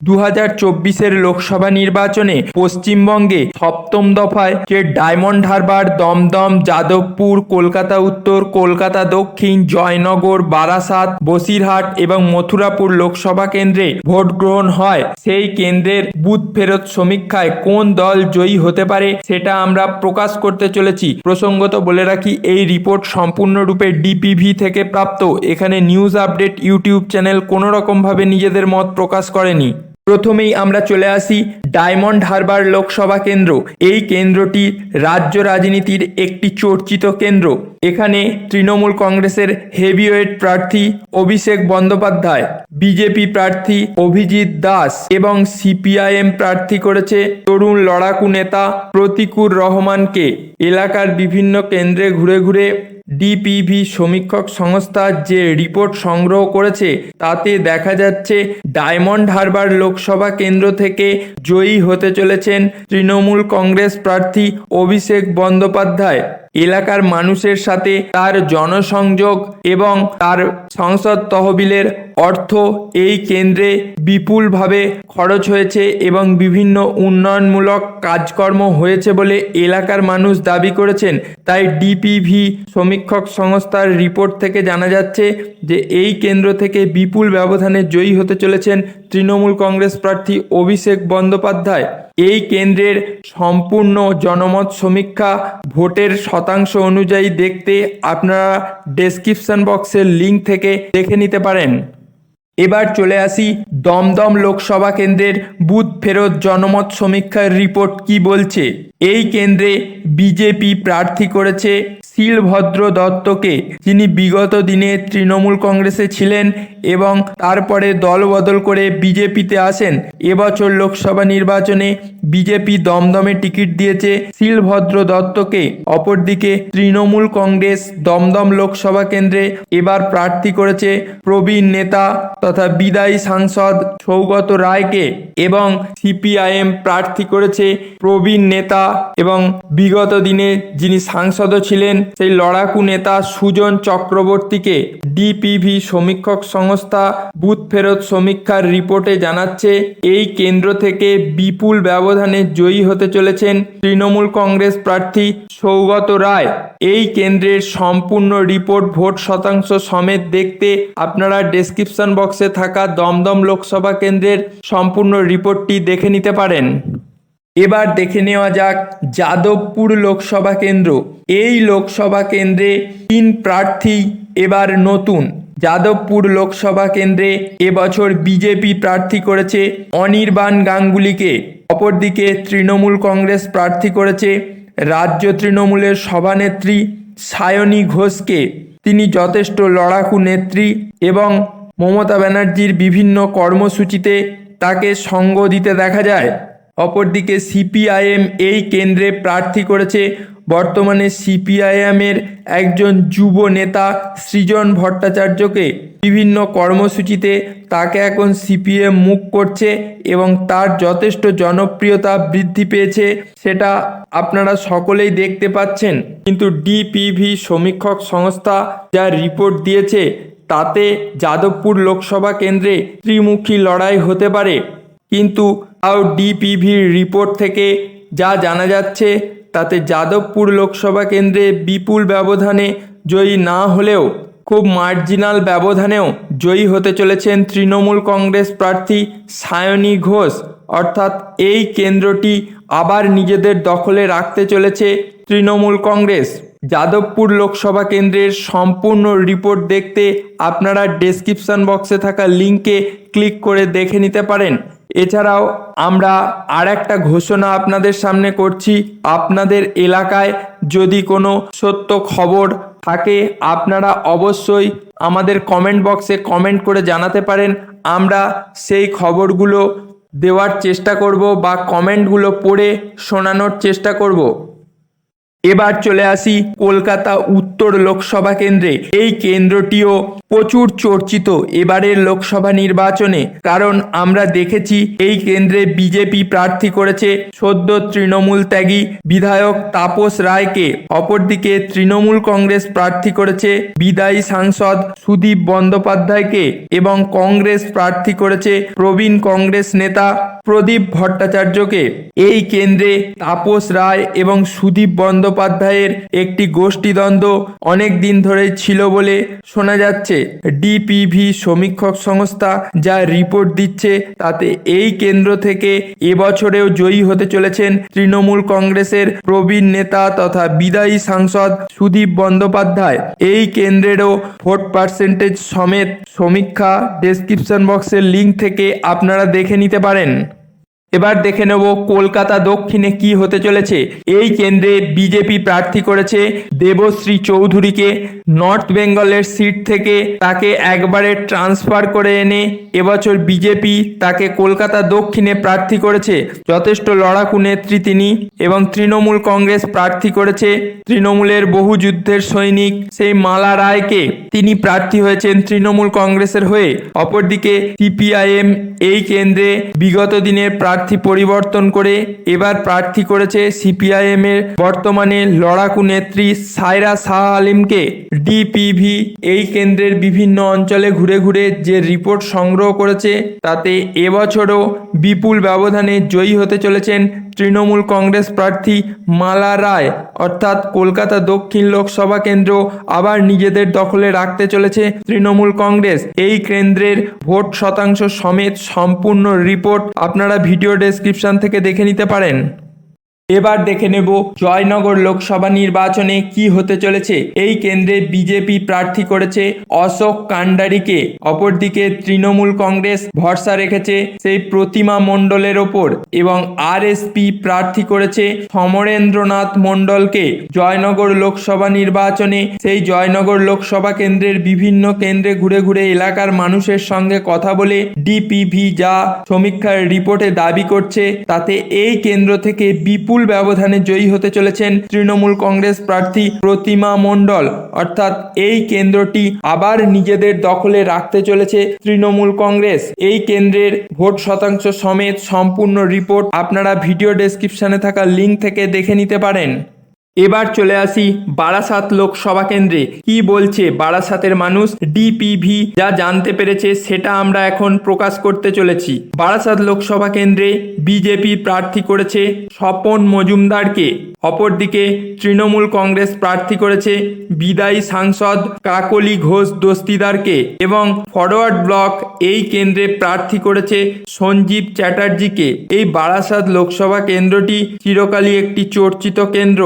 দু হাজার চব্বিশের লোকসভা নির্বাচনে পশ্চিমবঙ্গে সপ্তম দফায় যে ডায়মন্ড হারবার, দমদম, যাদবপুর, কলকাতা উত্তর, কলকাতা দক্ষিণ, জয়নগর, বারাসাত, বসিরহাট এবং মথুরাপুর লোকসভা কেন্দ্রে ভোট গ্রহণ হয়। সেই কেন্দ্রের বুথ ফেরত সমীক্ষায় কোন দল জয়ী হতে পারে সেটা আমরা প্রকাশ করতে চলেছি। প্রসঙ্গত বলে রাখি, এই রিপোর্ট সম্পূর্ণরূপে ডিপিভি থেকে প্রাপ্ত। এখানে নিউজ আপডেট, ইউটিউব চ্যানেল কোনো রকমভাবে নিজেদের মত প্রকাশ করেনি। প্রথমেই আমরা চলে আসি ডায়মন্ড হারবার লোকসভা কেন্দ্র। এই কেন্দ্রটি রাজ্য রাজনীতির একটি চর্চিত কেন্দ্র। এখানে তৃণমূল কংগ্রেসের হেভিওয়েট প্রার্থী অভিষেক বন্দ্যোপাধ্যায়, বিজেপি প্রার্থী অভিজিৎ দাস এবং সিপিআইএম প্রার্থী করেছে তরুণ লড়াকু নেতা প্রতিকুর রহমানকে। এলাকার বিভিন্ন কেন্দ্রে ঘুরে ঘুরে ডিপিভি সমীক্ষক সংস্থা যে রিপোর্ট সংগ্রহ করেছে, তাতে দেখা যাচ্ছে ডায়মন্ড হারবার লোকসভা কেন্দ্র থেকে জয়ী হতে চলেছেন তৃণমূল কংগ্রেস প্রার্থী অভিষেক বন্দ্যোপাধ্যায়। এলাকার মানুষের সাথে তার জনসংযোগ এবং তার সংসদ তহবিলের অর্থ এই কেন্দ্রে বিপুলভাবে খরচ হয়েছে এবং বিভিন্ন উন্নয়নমূলক কাজকর্ম হয়েছে বলে এলাকার মানুষ দাবি করেছেন। তাই ডিপিভি সমীক্ষক সংস্থার রিপোর্ট থেকে জানা যাচ্ছে যে এই কেন্দ্র থেকে বিপুল ব্যবধানে জয়ী হতে চলেছেন তৃণমূল কংগ্রেস প্রার্থী অভিষেক বন্দ্যোপাধ্যায়। এই কেন্দ্রের সম্পূর্ণ জনমত সমীক্ষা ভোটের শতাংশ অনুযায়ী দেখতে আপনারা ডেসক্রিপশন বক্সের লিঙ্ক থেকে দেখে নিতে পারেন। এবার চলে আসি দমদম লোকসভা কেন্দ্রের বুথ ফেরত জনমত সমীক্ষার রিপোর্ট কি বলছে? এই কেন্দ্রে বিজেপি প্রার্থী করেছে শিলভদ্র দত্তকে, যিনি বিগত দিনে তৃণমূল কংগ্রেসে ছিলেন এবং তারপরে দল বদল করে বিজেপিতে আসেন, এবছর লোকসভা নির্বাচনে বিজেপি দমদমে টিকিট দিয়েছে শিলভদ্র দত্তকে। অপরদিকে তৃণমূল কংগ্রেস দমদম লোকসভা কেন্দ্রে এবার প্রার্থী করেছে প্রবীণ নেতা তথা বিদায়ী সাংসদ সৌগত রায়কে এবং সিপিআইএম প্রার্থী করেছে প্রবীণ নেতা এবং বিগত দিনে যিনি সাংসদও ছিলেন সেই লড়াকু নেতা সুজন চক্রবর্তীকে ডিপিভি সমীক্ষক সংস্থা বুথ ফেরত সমীক্ষার রিপোর্টে জানাচ্ছে, এই কেন্দ্র থেকে বিপুল ব্যবধানে জয়ী হতে চলেছেন তৃণমূল কংগ্রেস প্রার্থী সৌগত রায়। এই কেন্দ্রের সম্পূর্ণ রিপোর্ট ভোট শতাংশ সমেত দেখতে আপনারা ডেসক্রিপশন বক্সে থাকা দমদম লোকসভা কেন্দ্রের সম্পূর্ণ রিপোর্টটি দেখে নিতে পারেন। এবার দেখে নেওয়া যাক যাদবপুর লোকসভা কেন্দ্র। এই লোকসভা কেন্দ্রে তিন প্রার্থী এবার নতুন। যাদবপুর লোকসভা কেন্দ্রে এবছর বিজেপি প্রার্থী করেছে অনির্বাণ গাঙ্গুলিকে। অপরদিকে তৃণমূল কংগ্রেস প্রার্থী করেছে রাজ্য তৃণমূলের সভানেত্রী সায়নী ঘোষকে। তিনি যথেষ্ট লড়াকু নেত্রী এবং মমতা ব্যানার্জির বিভিন্ন কর্মসূচিতে তাকে সঙ্গ দিতে দেখা যায়। অপরদিকে সিপিআইএম এই কেন্দ্রে প্রার্থী করেছে বর্তমানে সিপিআইএমের একজন যুব নেতা সৃজন ভট্টাচার্যকে। বিভিন্ন কর্মসূচিতে তাকে এখন সিপিএম মুখ করছে এবং তার যথেষ্ট জনপ্রিয়তা বৃদ্ধি পেয়েছে সেটা আপনারা সকলেই দেখতে পাচ্ছেন। কিন্তু ডিপিভি সমীক্ষক সংস্থা যা রিপোর্ট দিয়েছে, তাতে যাদবপুর লোকসভা কেন্দ্রে ত্রিমুখী লড়াই হতে পারে। কিন্তু তাও ডিপিভির রিপোর্ট থেকে যা জানা যাচ্ছে, তাতে যাদবপুর লোকসভা কেন্দ্রে বিপুল ব্যবধানে জয়ী না হলেও খুব মার্জিনাল ব্যবধানেও জয়ী হতে চলেছেন তৃণমূল কংগ্রেস প্রার্থী সায়নী ঘোষ। অর্থাৎ এই কেন্দ্রটি আবার নিজেদের দখলে রাখতে চলেছে তৃণমূল কংগ্রেস। যাদবপুর লোকসভা কেন্দ্রের সম্পূর্ণ রিপোর্ট দেখতে আপনারা ডেসক্রিপশন বক্সে থাকা লিঙ্কে ক্লিক করে দেখে নিতে পারেন। এছাড়াও আমরা আর একটা ঘোষণা আপনাদের সামনে করছি। আপনাদের এলাকায় যদি কোনো সত্য খবর থাকে, আপনারা অবশ্যই আমাদের কমেন্ট বক্সে কমেন্ট করে জানাতে পারেন। আমরা সেই খবরগুলো দেওয়ার চেষ্টা করব বা কমেন্টগুলো পড়ে শোনানোর চেষ্টা করব। এবার চলে আসি কলকাতা উত্তর লোকসভা কেন্দ্রে। এই কেন্দ্রটিও প্রচুর চর্চিত এবারের লোকসভা নির্বাচনে, কারণ আমরা দেখেছি এই কেন্দ্রে বিজেপি প্রার্থী করেছে সদ্য তৃণমূল ত্যাগী বিধায়ক তাপস রায়কে। অপরদিকে তৃণমূল কংগ্রেস প্রার্থী করেছে বিদায়ী সাংসদ সুদীপ বন্দ্যোপাধ্যায়কে এবং কংগ্রেস প্রার্থী করেছে প্রবীণ কংগ্রেস নেতা প্রদীপ ভট্টাচার্যকে। এই কেন্দ্রে তাপস রায় এবং সুদীপ বন্দ্যোপাধ্যায়ের একটি গোষ্ঠীদ্বন্দ্ব অনেক দিন ধরে ছিল বলে শোনা যাচ্ছে। ডিপিভি সমীক্ষক সংস্থা যা রিপোর্ট দিচ্ছে তাতে এই কেন্দ্র থেকে এবছরেও জয়ী হতে চলেছেন তৃণমূল কংগ্রেসের প্রবীণ নেতা তথা বিদায়ী সাংসদ সুদীপ বন্দ্যোপাধ্যায়। এই কেন্দ্রেরও ভোট পার্সেন্টেজ সমেত সমীক্ষা ডেসক্রিপশন বক্সের লিঙ্ক থেকে আপনারা দেখে নিতে পারেন। এবার দেখে নেব কলকাতা দক্ষিণে কি হতে চলেছে। এই কেন্দ্রে বিজেপি প্রার্থী করেছে দেবশ্রী চৌধুরীকে। নর্থ বেঙ্গলের সিট থেকে তাকে একবারে ট্রান্সফার করে এনে এবছর বিজেপি তাকে কলকাতা দক্ষিণে প্রার্থী করেছে। যথেষ্ট লড়াকু নেত্রী তিনি এবং তৃণমূল কংগ্রেস প্রার্থী করেছে। তৃণমূলের বহু যুদ্ধের সৈনিক সেই মালা রায়কে তিনি প্রার্থী হয়েছেন তৃণমূল কংগ্রেসের হয়ে। অপরদিকে সিপিআইএম এই কেন্দ্রে বিগত দিনের প্রার্থী পরিবর্তন করে এবার প্রার্থী করেছে সিপিআইএম এর বর্তমানে লড়াকু নেত্রী সায়রা শাহ আলিমকে। ডিপিভি এই কেন্দ্রের বিভিন্ন অঞ্চলে ঘুরে ঘুরে যে রিপোর্ট সংগ্রহ করেছে, তাতে এবছরও বিপুল ব্যবধানে জয়ী হতে চলেছেন তৃণমূল কংগ্রেস প্রার্থী মালা রায়। অর্থাৎ কলকাতা দক্ষিণ লোকসভা কেন্দ্র আবার নিজেদের দখলে রাখতে চলেছে তৃণমূল কংগ্রেস। এই কেন্দ্রের ভোট শতাংশ সমেত সম্পূর্ণ রিপোর্ট। আপনারা ভিডিও ডেসক্রিপশন থেকে দেখে নিতে পারেন। এবার দেখে নেব জয়নগর লোকসভা নির্বাচনে কি হতে চলেছে। এই কেন্দ্রে বিজেপি প্রার্থী করেছে অশোক কান্ডারিকে, অপরদিকে তৃণমূল কংগ্রেস ভরসা রেখেছে সেই প্রতিমা মণ্ডলের ওপর এবং আরএসপি প্রার্থী করেছে সমরেন্দ্রনাথ মণ্ডলকে। জয়নগর লোকসভা নির্বাচনে সেই জয়নগর লোকসভা কেন্দ্রের বিভিন্ন কেন্দ্রে ঘুরে ঘুরে এলাকার মানুষের সঙ্গে কথা বলে ডিপিভি যা সমীক্ষার রিপোর্টে দাবি করছে, তাতে এই কেন্দ্র থেকে বিপুল ব্যবধানে জয়ী হতে চলেছেন তৃণমূল কংগ্রেস প্রার্থী প্রতিমা মণ্ডল। অর্থাৎ এই কেন্দ্রটি আবার নিজেদের দখলে রাখতে চলেছে তৃণমূল কংগ্রেস। এই কেন্দ্রের ভোট শতাংশ সমেত সম্পূর্ণ রিপোর্ট আপনারা ভিডিও ডেসক্রিপশনে থাকা লিঙ্ক থেকে দেখে নিতে পারেন। এবার চলে আসি বারাসাত লোকসভা কেন্দ্রে। কি বলছে বারাসাতের মানুষ ডিপিভি যা জানতে পেরেছে সেটা আমরা এখন প্রকাশ করতে চলেছি। বারাসাত লোকসভা কেন্দ্রে বিজেপি প্রার্থী করেছে স্বপন মজুমদারকে। অপরদিকে তৃণমূল কংগ্রেস প্রার্থী করেছে বিদায়ী সাংসদ কাকলি ঘোষ দস্তিদারকে। এবং ফরওয়ার্ড ব্লক এই কেন্দ্রে প্রার্থী করেছে সঞ্জীব চ্যাটার্জিকে। এই বারাসাত লোকসভা কেন্দ্রটি চিরকালই একটি চর্চিত কেন্দ্র।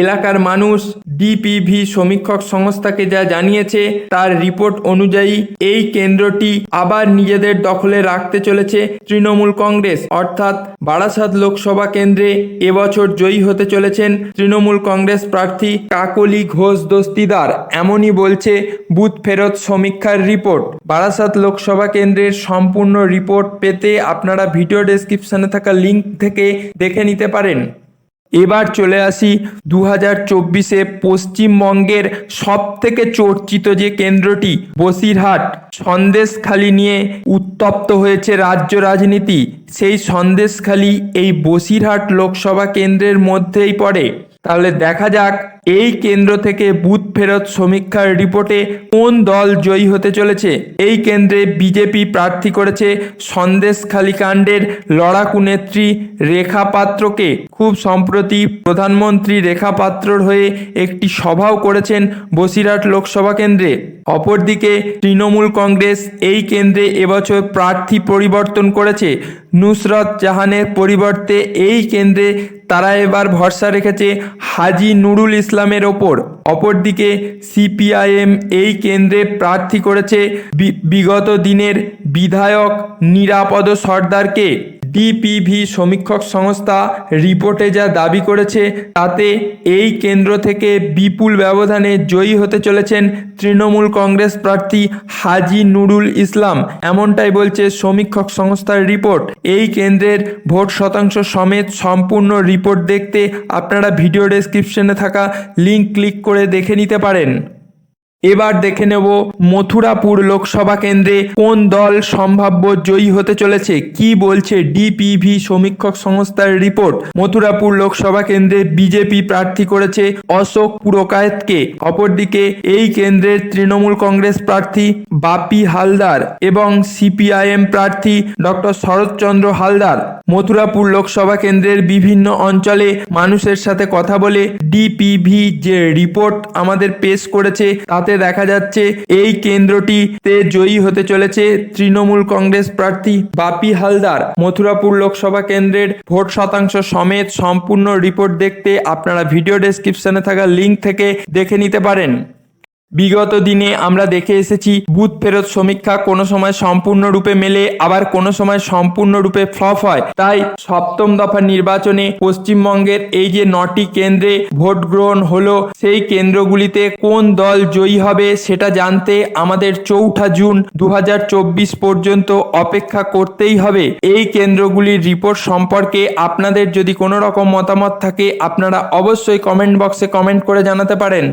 এলাকার মানুষ, ডিপিভি সমীক্ষক সংস্থাকে যা জানিয়েছে তার রিপোর্ট অনুযায়ী এই কেন্দ্রটি আবার নিজেদের দখলে রাখতে চলেছে তৃণমূল কংগ্রেস। অর্থাৎ বারাসাত লোকসভা কেন্দ্রে এবছর জয়ী হতে চলেছেন তৃণমূল কংগ্রেস প্রার্থী কাকলি ঘোষ দস্তিদার, এমনই বলছে বুথ ফেরত সমীক্ষার রিপোর্ট। বারাসাত লোকসভা কেন্দ্রের সম্পূর্ণ রিপোর্ট পেতে আপনারা ভিডিও ডেসক্রিপশনে থাকা লিঙ্ক থেকে দেখে নিতে পারেন। এবার চলে আসি দু হাজার চব্বিশে পশ্চিমবঙ্গের সব থেকে চর্চিত যে কেন্দ্রটি, বসিরহাট। সন্দেশখালি নিয়ে উত্তপ্ত হয়েছে রাজ্য রাজনীতি। সেই সন্দেশখালি এই বসিরহাট লোকসভা কেন্দ্রের মধ্যেই পড়ে। তাহলে দেখা যাক এই কেন্দ্র থেকে বুথ ফেরত সমীক্ষার রিপোর্টে কোন দল জয়ী হতে চলেছে? এই কেন্দ্রে বিজেপি প্রার্থী করেছে সন্দেশখালী কাণ্ডের লড়াকু নেত্রী রেখা পাত্রকে। খুব সম্প্রতি প্রধানমন্ত্রী রেখা পাত্রর হয়ে একটি সভাও করেছেন বসিরহাট লোকসভা কেন্দ্রে। অপরদিকে তৃণমূল কংগ্রেস এই কেন্দ্রে এবছর প্রার্থী পরিবর্তন করেছে। নুসরত জাহানের পরিবর্তে এই কেন্দ্রে তারা এবার ভরসা রেখেছে হাজি নুরুল ইসলামের ওপর। অপরদিকে সিপিআইএম এই কেন্দ্রে প্রার্থী করেছে বিগত দিনের বিধায়ক নিরাপদ সর্দারকে। ডিপিভি সমীক্ষক সংস্থা রিপোর্টে যা দাবি করেছে, তাতে এই কেন্দ্র থেকে বিপুল ব্যবধানে জয়ী হতে চলেছেন তৃণমূল কংগ্রেস প্রার্থী হাজি নুরুল ইসলাম। এমনটাই বলছে সমীক্ষক সংস্থার রিপোর্ট। এই কেন্দ্রের ভোট শতাংশ সমেত সম্পূর্ণ রিপোর্ট দেখতে আপনারা ভিডিও ডেসক্রিপশনে থাকা লিঙ্ক ক্লিক করে দেখে নিতে পারেন। এবার দেখে নেব মথুরাপুর লোকসভা কেন্দ্রে কোন দল সম্ভাব্য জয়ী হতে চলেছে। কি বলছে ডিপিভি সমীক্ষক সংস্থার রিপোর্ট? মথুরাপুর লোকসভা কেন্দ্রে বিজেপি প্রার্থী করেছে অশোক পুরকায়েতকে। অপরদিকে এই কেন্দ্রের তৃণমূল কংগ্রেস প্রার্থী বাপি হালদার এবং সিপিআইএম প্রার্থী ডক্টর শরৎচন্দ্র হালদার। মথুরাপুর লোকসভা কেন্দ্রের বিভিন্ন অঞ্চলে মানুষের সাথে কথা বলে ডিপিভি যে রিপোর্ট আমাদের পেশ করেছে, তাতে দেখা যাচ্ছে এই কেন্দ্রটিতে জয়ী হতে চলেছে তৃণমূল কংগ্রেস প্রার্থী বাপি হালদার। মথুরাপুর লোকসভা কেন্দ্রের ভোট শতাংশ সমেত সম্পূর্ণ রিপোর্ট দেখতে আপনারা ভিডিও ডেসক্রিপশনে থাকা লিঙ্ক থেকে দেখে নিতে পারেন। বিগত দিনে আমরা দেখে এসেছি, বুথ ফেরত সমীক্ষা কোনো সময় সম্পূর্ণরূপে মেলে, আবার কোনো সময় সম্পূর্ণরূপে ফ্লপ হয়। তাই সপ্তম দফা নির্বাচনে পশ্চিমবঙ্গের এই যে নটি কেন্দ্রে ভোট গ্রহণ হলো, সেই কেন্দ্রগুলিতে কোন দল জয়ী হবে সেটা জানতে আমাদের চৌঠা জুন দু হাজার চব্বিশ পর্যন্ত অপেক্ষা করতেই হবে। এই কেন্দ্রগুলির রিপোর্ট সম্পর্কে আপনাদের যদি কোনো রকম মতামত থাকে, আপনারা অবশ্যই কমেন্ট বক্সে কমেন্ট করে জানাতে পারেন।